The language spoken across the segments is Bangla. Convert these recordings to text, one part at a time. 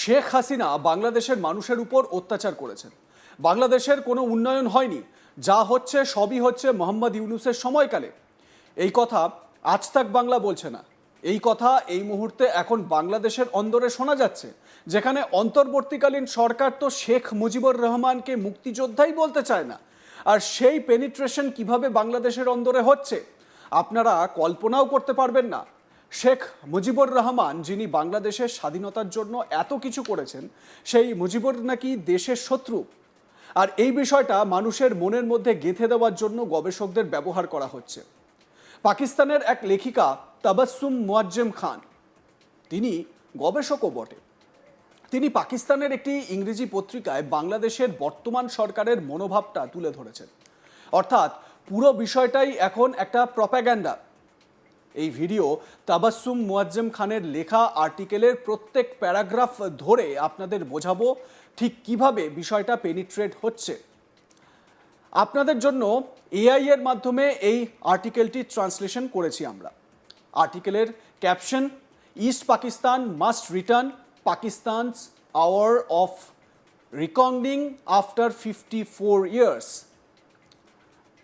শেখ হাসিনা বাংলাদেশের মানুষের উপর অত্যাচার করেছেন। বাংলাদেশের কোনো উন্নয়ন হয়নি, যা হচ্ছে, সবই হচ্ছে মোহাম্মদ ইউনুসের সময়কালে। এই কথা আজ তাক বাংলা বলছে না। এই কথা এই মুহূর্তে এখন বাংলাদেশের অন্দরে শোনা যাচ্ছে, যেখানে অন্তর্বর্তীকালীন সরকার তো শেখ মুজিবুর রহমানকে মুক্তিযোদ্ধাই বলতে চায় না। আর সেই পেনিট্রেশন কীভাবে বাংলাদেশের অন্দরে হচ্ছে, আপনারা কল্পনাও করতে পারবেন না। শেখ মুজিবুর রহমান, যিনি বাংলাদেশের স্বাধীনতার জন্য এত কিছু করেছেন, সেই মুজিবুর নাকি দেশের শত্রু। আর এই বিষয়টা মানুষের মনের মধ্যে গেঁথে দেওয়ার জন্য গবেষকদের ব্যবহার করা হচ্ছে। পাকিস্তানের এক লেখিকা তাবাসসুম মুয়াজ্জেম খান, তিনি গবেষকও বটে। তিনি পাকিস্তানের একটি ইংরেজি পত্রিকায় বাংলাদেশের বর্তমান সরকারের মনোভাবটা তুলে ধরেছেন। অর্থাৎ পুরো বিষয়টাই এখন একটা প্রপাগ্যান্ডা এই ভিডিও তাবাসসুম মুয়াজ্জেম খানের লেখা আর্টিকেলের প্রত্যেক প্যারাগ্রাফ ধরে আপনাদের বোঝাবো ঠিক কীভাবে বিষয়টা পেনিট্রেট হচ্ছে। আপনাদের জন্য এআই এর মাধ্যমে এই আর্টিকেলটি ট্রান্সলেশন করেছি আমরা। আর্টিকেলের caption, east Pakistan must return Pakistan's hour of reckoning after fifty four years.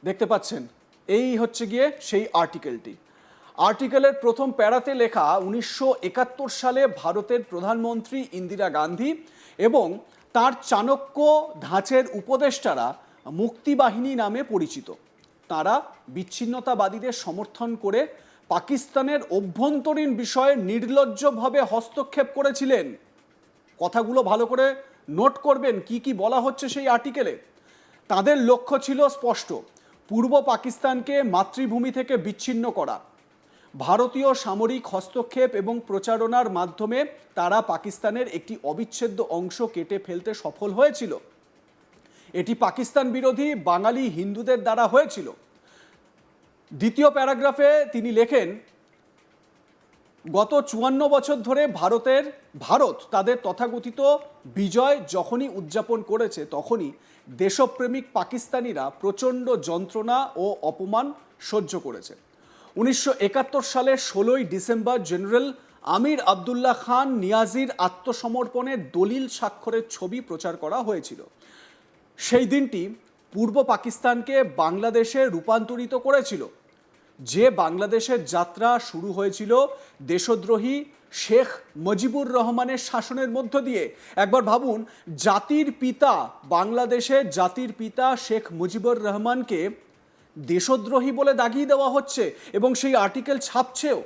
দেখতে পাচ্ছেন, এই হচ্ছে গিয়ে সেই আর্টিকেলটি। আর্টিকেলের প্রথম প্যারাতে লেখা উনিশশো একাত্তর সালে ভারতের প্রধানমন্ত্রী ইন্দিরা গান্ধী এবং তার চাণক্য ধাঁচের উপদেষ্টারা মুক্তিবাহিনী নামে পরিচিত। তারা বিচ্ছিন্নতাবাদীদের সমর্থন করে পাকিস্তানের অভ্যন্তরীণ বিষয়ে নির্লজ্জভাবে হস্তক্ষেপ করেছিলেন। কথাগুলো ভালো করে নোট করবেন, কি কি বলা হচ্ছে সেই আর্টিকেলে। তাদের লক্ষ্য ছিল স্পষ্ট, পূর্ব পাকিস্তানকে মাতৃভূমি থেকে বিচ্ছিন্ন করা। ভারতীয় সামরিক হস্তক্ষেপ এবং প্রচারণার মাধ্যমে তারা পাকিস্তানের একটি অবিচ্ছেদ্য অংশ কেটে ফেলতে সফল হয়েছিল। এটি পাকিস্তান বিরোধী বাঙালি হিন্দুদের দ্বারা হয়েছিল। দ্বিতীয় প্যারাগ্রাফে তিনি লেখেন, গত চুয়ান্ন বছর ধরে ভারতের, ভারত তাদের তথাকথিত বিজয় যখনই উদযাপন করেছে তখনই দেশপ্রেমিক পাকিস্তানিরা প্রচণ্ড যন্ত্রণা ও অপমান সহ্য করেছে। উনিশশো একাত্তর সালের ষোলোই ডিসেম্বর জেনারেল আমির আবদুল্লাহ খান নিয়াজির আত্মসমর্পণের দলিল স্বাক্ষরের ছবি প্রচার করা হয়েছিল। সেই দিনটি পূর্ব পাকিস্তানকে বাংলাদেশে রূপান্তরিত করেছিল। যে বাংলাদেশের যাত্রা শুরু হয়েছিল দেশদ্রোহী শেখ মুজিবুর রহমানের শাসনের মধ্য দিয়ে। একবার ভাবুন, জাতির পিতা বাংলাদেশের জাতির পিতা শেখ মুজিবুর রহমানকে দেশদ্রোহী বলে দাগিয়ে দেওয়া হচ্ছে এবং সেই আর্টিকেল ছাপছেও।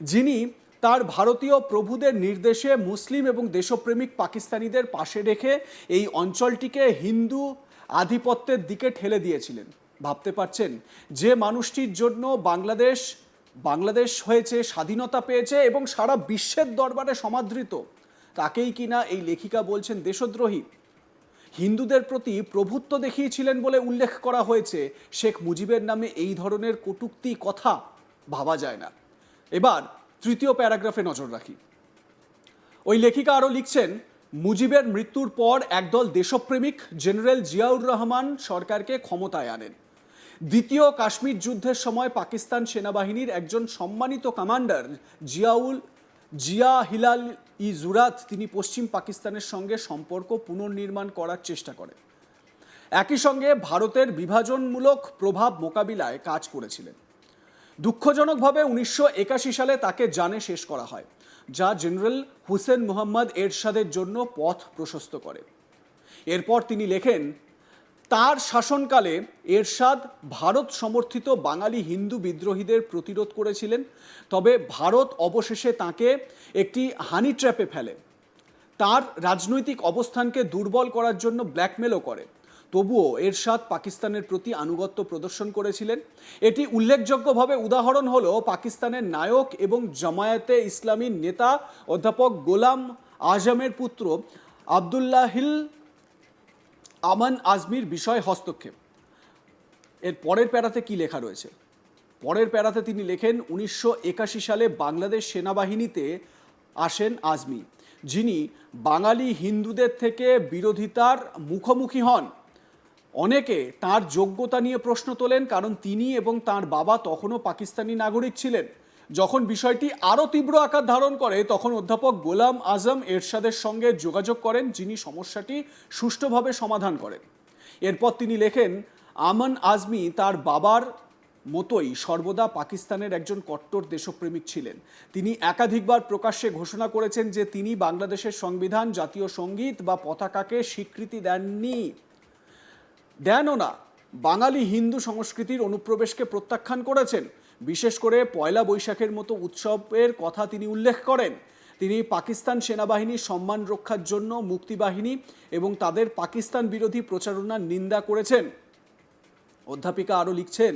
যিনি তার ভারতীয় প্রভুদের নির্দেশে মুসলিম এবং দেশপ্রেমিক পাকিস্তানিদের পাশে রেখে এই অঞ্চলটিকে হিন্দু আধিপত্যের দিকে ঠেলে দিয়েছিলেন। ভাবতে পারছেন, যে মানুষটির জন্য বাংলাদেশ বাংলাদেশ হয়েছে, স্বাধীনতা পেয়েছে এবং সারা বিশ্বের দরবারে সমাদৃত, তাকেই কিনা এই লেখিকা বলছেন দেশদ্রোহী। হিন্দুদের প্রতি প্রভুত্ব দেখিয়েছিলেন বলে উল্লেখ করা হয়েছে। শেখ মুজিবের নামে এই ধরনের কটূক্তি কথা ভাবা যায় না। এবার তৃতীয় প্যারাগ্রাফে নজর রাখি। ওই লেখিকা আরও লিখছেন, মুজিবের মৃত্যুর পর একদল দেশপ্রেমিক জেনারেল জিয়াউর রহমান সরকারকে ক্ষমতায় আনেন। দ্বিতীয় কাশ্মীর যুদ্ধের সময় পাকিস্তান সেনাবাহিনীর একজন সম্মানিত কমান্ডার জিয়াউল জিয়া হিলাল ই জুরাত তিনি পশ্চিম পাকিস্তানের সঙ্গে সম্পর্ক পুনর্নির্মাণ করার চেষ্টা করেন। একই সঙ্গে ভারতের বিভাজনমূলক প্রভাব মোকাবিলায় কাজ করেছিলেন। দুঃখজনকভাবে উনিশশো একাশি সালে তাকে জানে শেষ করা হয়, যা জেনারেল হুসেন মোহাম্মদ এরশাদের জন্য পথ প্রশস্ত করে। এরপর তিনি লেখেন তার শাসনকালে এরশাদ ভারত সমর্থিত বাঙালি হিন্দু বিদ্রোহীদের প্রতিরোধ করেছিলেন, তবে ভারত অবশেষে তাকে একটি হানি ট্র্যাপে ফেলে। তার রাজনৈতিক অবস্থানকে দুর্বল করার জন্য ব্ল্যাকমেলও করে। তবুও এরশাদ পাকিস্তানের প্রতি আনুগত্য প্রদর্শন করেছিলেন। এটি উল্লেখযোগ্যভাবে উদাহরণ হলো পাকিস্তানের নায়ক এবং জামায়াতে ইসলামীর নেতা অধ্যাপক গোলাম আজমের পুত্র আবদুল্লাহিল আমান আজমির বিষয় হস্তক্ষেপ। এর পরের প্যারাতে কি লেখা রয়েছে? পরের প্যারাতে তিনি লেখেন, উনিশশো একাশি সালে বাংলাদেশ সেনাবাহিনীতে আসেন আজমি, যিনি বাঙালি হিন্দুদের থেকে বিরোধিতার মুখোমুখি হন। অনেকে তার যোগ্যতা নিয়ে প্রশ্ন তোলেন, কারণ তিনি এবং তার বাবা তখনও পাকিস্তানি নাগরিক ছিলেন। যখন বিষয়টি আরও তীব্র আকার ধারণ করে, তখন অধ্যাপক গোলাম আজম এরশাদের সঙ্গে যোগাযোগ করেন, যিনি সমস্যাটি সুষ্ঠুভাবে সমাধান করেন। এরপর তিনি লেখেন, আমান আজমি তার বাবার মতোই সর্বদা পাকিস্তানের একজন কট্টর দেশপ্রেমিক ছিলেন। তিনি একাধিকবার প্রকাশ্যে ঘোষণা করেছেন যে তিনি বাংলাদেশের সংবিধান, জাতীয় সংগীত বা পতাকাকে স্বীকৃতি দেননি। দেনও না, বাঙালি হিন্দু সংস্কৃতির অনুপ্রবেশকে প্রত্যাখ্যান করেছেন। বিশেষ করে পয়লা বৈশাখের মতো উৎসবের কথা তিনি উল্লেখ করেন। তিনি পাকিস্তান সেনাবাহিনীর সম্মান রক্ষার জন্য মুক্তিবাহিনী এবং তাদের পাকিস্তান বিরোধী প্রচারণার নিন্দা করেছেন। অধ্যাপিকা আরও লিখছেন,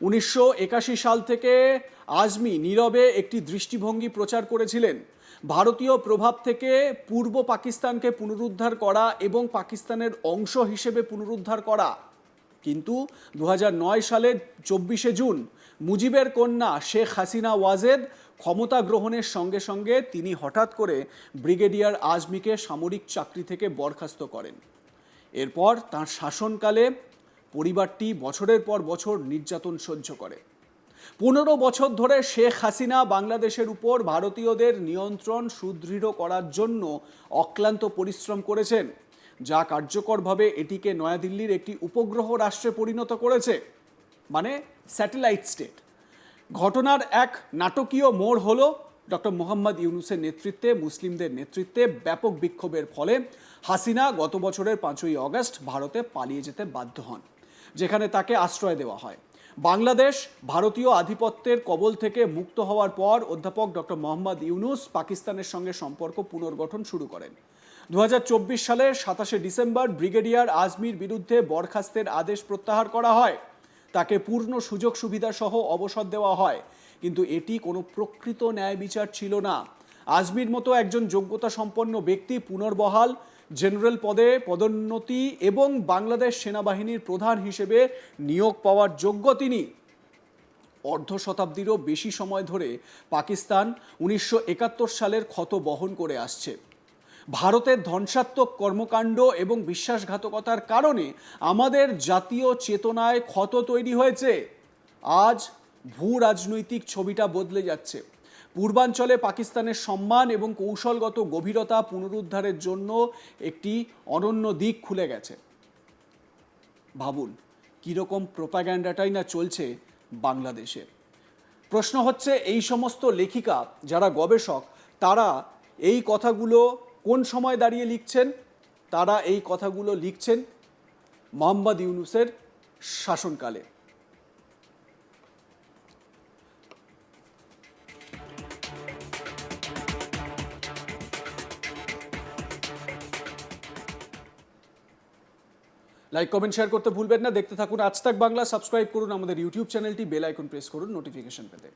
উনিশশো একাশি সাল থেকে আজমি নীরবে একটি দৃষ্টিভঙ্গি প্রচার করেছিলেন। ভারতীয় প্রভাব থেকে পূর্ব পাকিস্তানকে পুনরুদ্ধার করা এবং পাকিস্তানের অংশ হিসেবে পুনরুদ্ধার করা। কিন্তু দু হাজার নয় সালের চব্বিশে জুন মুজিবের কন্যা শেখ হাসিনা ওয়াজেদ ক্ষমতা গ্রহণের সঙ্গে সঙ্গে তিনি হঠাৎ করে ব্রিগেডিয়ার আজমিকে সামরিক চাকরি থেকে বরখাস্ত করেন। এরপর তার শাসনকালে পরিবারটি বছরের পর বছর নির্যাতন সহ্য করে। পনেরো বছর ধরে শেখ হাসিনা বাংলাদেশের উপর ভারতীয়দের নিয়ন্ত্রণ সুদৃঢ় করার জন্য অক্লান্ত পরিশ্রম করেছেন, যা কার্যকরভাবে এটিকে নয়াদিল্লির একটি উপগ্রহ রাষ্ট্রে পরিণত করেছে। মানে স্যাটেলাইট স্টেট। ঘটনার এক নাটকীয় মোড় হলো ডক্টর মোহাম্মদ ইউনুসের নেতৃত্বে, মুসলিমদের নেতৃত্বে ব্যাপক বিক্ষোভের ফলে হাসিনা গত বছরের পাঁচই অগস্ট ভারতে পালিয়ে যেতে বাধ্য হন, যেখানে তাকে আশ্রয় দেওয়া হয়। বাংলাদেশ ভারতীয় আধিপত্যের কবল থেকে মুক্ত হওয়ার পর অধ্যাপক ডক্টর মোহাম্মদ ইউনুস পাকিস্তানের সঙ্গে সম্পর্ক পুনর্গঠন শুরু করেন। দু হাজার চব্বিশ সালের সাতাশে ডিসেম্বর ব্রিগেডিয়ার আজমির বিরুদ্ধে বরখাস্তের আদেশ প্রত্যাহার করা হয়। তাকে পূর্ণ সুযোগ সুবিধা সহ অবসর দেওয়া হয়। কিন্তু এটি কোনো প্রকৃত ন্যায় বিচার ছিল না। আজমির মতো একজন যোগ্যতা সম্পন্ন ব্যক্তি পুনর্বহাল, জেনারেল পদে পদোন্নতি এবং বাংলাদেশ সেনাবাহিনীর প্রধান হিসেবে নিয়োগ পাওয়ার যোগ্য তিনি। অর্ধ শতাব্দীরও বেশি সময় ধরে পাকিস্তান উনিশশো একাত্তর সালের ক্ষত বহন করে আসছে। ভারতের ধ্বংসাত্মক কর্মকাণ্ড এবং বিশ্বাসঘাতকতার কারণে আমাদের জাতীয় চেতনায় ক্ষত তৈরি হয়েছে। আজ ভূ রাজনৈতিক ছবিটা বদলে যাচ্ছে। পূর্বাঞ্চলে পাকিস্তানের সম্মান এবং কৌশলগত গভীরতা পুনরুদ্ধারের জন্য একটি অনন্য দিক খুলে গেছে। ভাবুন, কীরকম প্রোপাগ্যান্ডাটাই না চলছে বাংলাদেশে। প্রশ্ন হচ্ছে, এই সমস্ত লেখিকা যারা গবেষক, তারা এই কথাগুলো কোন সময় দাঁড়িয়ে লিখছেন? তারা এই কথাগুলো লিখছেন মোহাম্মদ ইউনুসের শাসনকালে। লাইক কমেন্ট শেয়ার করতে ভুলবেন না। দেখতে থাকুন আজ তাক বাংলা। সাবস্ক্রাইব করুন আমাদের ইউটিউব চ্যানেলটি বেল আইকন প্রেস করুন নোটিফিকেশন পেতে।